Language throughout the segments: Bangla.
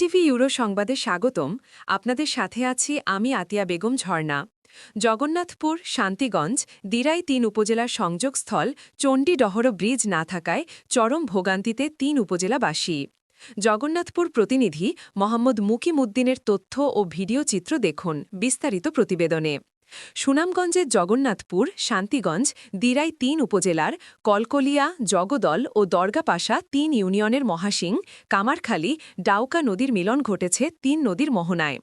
ইউরো সংবাদে স্বাগতম। আপনাদের সাথে আছি আমি আতিয়া বেগম ঝর্ণা। জগন্নাথপুর, শান্তিগঞ্জ, দিরাই তিন উপজেলার সংযোগস্থল চণ্ডীডহর ব্রিজ না থাকায় চরম ভোগান্তিতে তিন উপজেলাবাসী। জগন্নাথপুর প্রতিনিধি মোহাম্মদ মুকিমুদ্দিনের তথ্য ও ভিডিও চিত্র দেখুন বিস্তারিত প্রতিবেদনে। সুনামগঞ্জের জগন্নাথপুর, শান্তিগঞ্জ, দিরাই তিন উপজেলার কলকলিয়া, জগদল ও দরগাপাশা তিন ইউনিয়নের মহাসিং, কামারখালী, ডাউকা নদীর মিলন ঘটেছে তিন নদীর মোহনায়।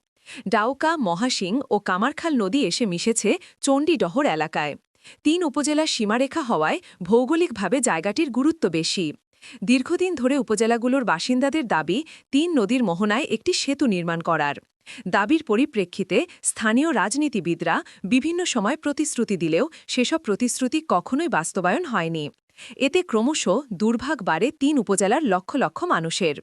ডাউকা, মহাসিং ও কামারখাল নদী এসে মিশেছে চণ্ডীডহর এলাকায়। তিন উপজেলার সীমারেখা হওয়ায় ভৌগোলিকভাবে জায়গাটির গুরুত্ব বেশি। দীর্ঘদিন ধরে উপজেলাগুলোর বাসিন্দাদের দাবি, তিন নদীর মোহনায় একটি সেতু নির্মাণ করার। দাবির পরিপ্রেক্ষিতে স্থানীয় রাজনীতিবিদরা বিভিন্ন সময় প্রতিশ্রুতি দিলেও সেসব প্রতিশ্রুতি কখনোই বাস্তবায়ন হয়নি। এতে ক্রমশ দুর্ভাগ বাড়ে তিন উপজেলার লক্ষ লক্ষ মানুষের।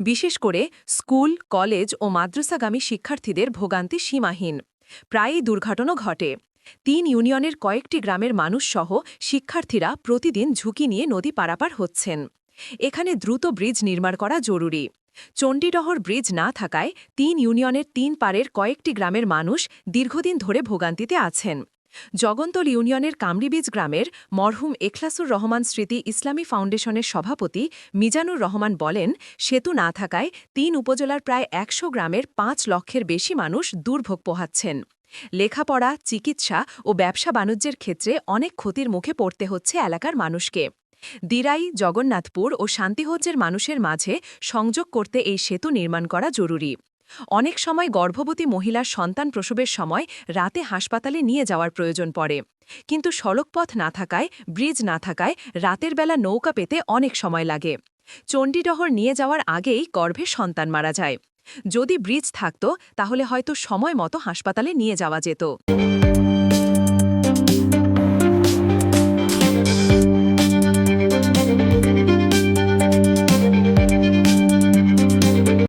বিশেষ করে স্কুল, কলেজ ও মাদ্রাসাগামী শিক্ষার্থীদের ভোগান্তি সীমাহীন। প্রায়ই দুর্ঘটনা ঘটে। তিন ইউনিয়নের কয়েকটি গ্রামের মানুষসহ শিক্ষার্থীরা প্রতিদিন ঝুঁকি নিয়ে নদী পারাপার হচ্ছেন। এখানে দ্রুত ব্রিজ নির্মাণ করা জরুরি। চণ্ডীডহর ব্রিজ না থাকায় তিন ইউনিয়নের তিন পারের কয়েকটি গ্রামের মানুষ দীর্ঘদিন ধরে ভোগান্তিতে আছেন। জগন্তল ইউনিয়নের কামরিবীজ গ্রামের মরহুম এখলাসুর রহমান স্মৃতি ইসলামী ফাউন্ডেশনের সভাপতি মিজানুর রহমান বলেন, সেতু না থাকায় তিন উপজেলার প্রায় একশো গ্রামের পাঁচ লক্ষের বেশি মানুষ দুর্ভোগ পোহাচ্ছেন। লেখাপড়া, চিকিৎসা ও ব্যবসা বাণিজ্যের ক্ষেত্রে অনেক ক্ষতির মুখে পড়তে হচ্ছে এলাকার মানুষকে। দিরাই, জগন্নাথপুর ও শান্তিহজ্জের মানুষের মাঝে সংযোগ করতে এই সেতু নির্মাণ করা জরুরি। অনেক সময় গর্ভবতী মহিলার সন্তান প্রসবের সময় রাতে হাসপাতালে নিয়ে যাওয়ার প্রয়োজন পড়ে। কিন্তু সড়কপথ না থাকায়, ব্রিজ না থাকায় রাতের বেলা নৌকা পেতে অনেক সময় লাগে। চণ্ডীডহর নিয়ে যাওয়ার আগেই গর্ভে সন্তান মারা যায়। যদি ব্রিজ থাকত, তাহলে হয়তো সময় মতো হাসপাতালে নিয়ে যাওয়া যেত।